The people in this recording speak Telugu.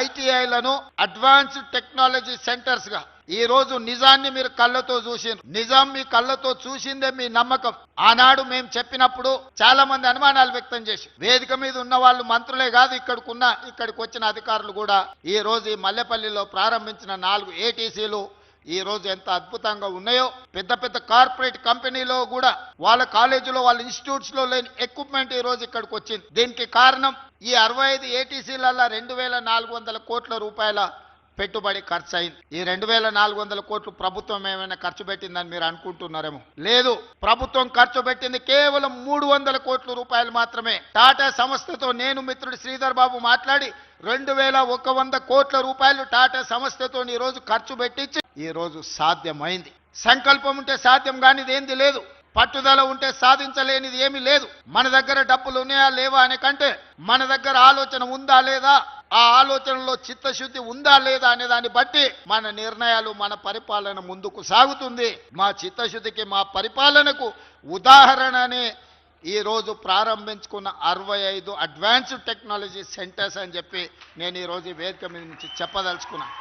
ఐటీఐలను అడ్వాన్స్డ్ టెక్నాలజీ సెంటర్స్గా ఈ రోజు నిజాన్ని మీరు కళ్ళతో చూసిండ్రు. నిజాం మీ కళ్ళతో చూసిందే మీ నమ్మకం. ఆనాడు మేము చెప్పినప్పుడు చాలా మంది అనుమానాలు వ్యక్తం చేసి వేదిక మీద ఉన్న వాళ్ళు మంత్రులే కాదు ఇక్కడికున్న ఇక్కడికి వచ్చిన అధికారులు కూడా ఈ రోజు ఈ మల్లెపల్లిలో ప్రారంభించిన నాలుగు ఏటీసీలు ఈ రోజు ఎంత అద్భుతంగా ఉన్నాయో పెద్ద పెద్ద కార్పొరేట్ కంపెనీలో కూడా వాళ్ళ కాలేజీలో వాళ్ళ ఇన్స్టిట్యూట్స్లో లేని ఎక్విప్మెంట్ ఈ రోజు ఇక్కడికి వచ్చింది. దీనికి కారణం ఈ అరవై ఐదు ఏటీసీలలో రెండు వేల నాలుగు వందల కోట్ల రూపాయల పెట్టుబడి ఖర్చు అయింది ఈ రెండు వేల నాలుగు వందల కోట్లు ప్రభుత్వం ఏమైనా ఖర్చు పెట్టిందని మీరు అనుకుంటున్నారేమో? లేదు. ప్రభుత్వం ఖర్చు పెట్టింది కేవలం మూడు వందల కోట్ల రూపాయలు మాత్రమే. టాటా సంస్థతో నేను మిత్రుడు శ్రీధర్ బాబు మాట్లాడి రెండు వేల ఒక వంద కోట్ల రూపాయలు టాటా సంస్థతో ఈరోజు ఖర్చు పెట్టించి ఈరోజు సాధ్యమైంది. సంకల్పం ఉంటే సాధ్యం కానిది ఏంది లేదు. పట్టుదల ఉంటే సాధించలేనిది ఏమీ లేదు. మన దగ్గర డబ్బులు ఉన్నాయా లేవా అనే కంటే మన దగ్గర ఆలోచన ఉందా లేదా? ఆ ఆలోచనలో చిత్తశుద్ధి ఉందా లేదా అనే దాన్ని బట్టి మన నిర్ణయాలు మన పరిపాలన ముందుకు సాగుతుంది. మా చిత్తశుద్ధికి మా పరిపాలనకు ఉదాహరణనే రోజు ప్రారంభించుకున్న అరవై ఐదు అడ్వాన్స్డ్ టెక్నాలజీ సెంటర్స్ అని చెప్పి నేను ఈరోజు వేదిక మీద నుంచి చెప్పదలుచుకున్నాను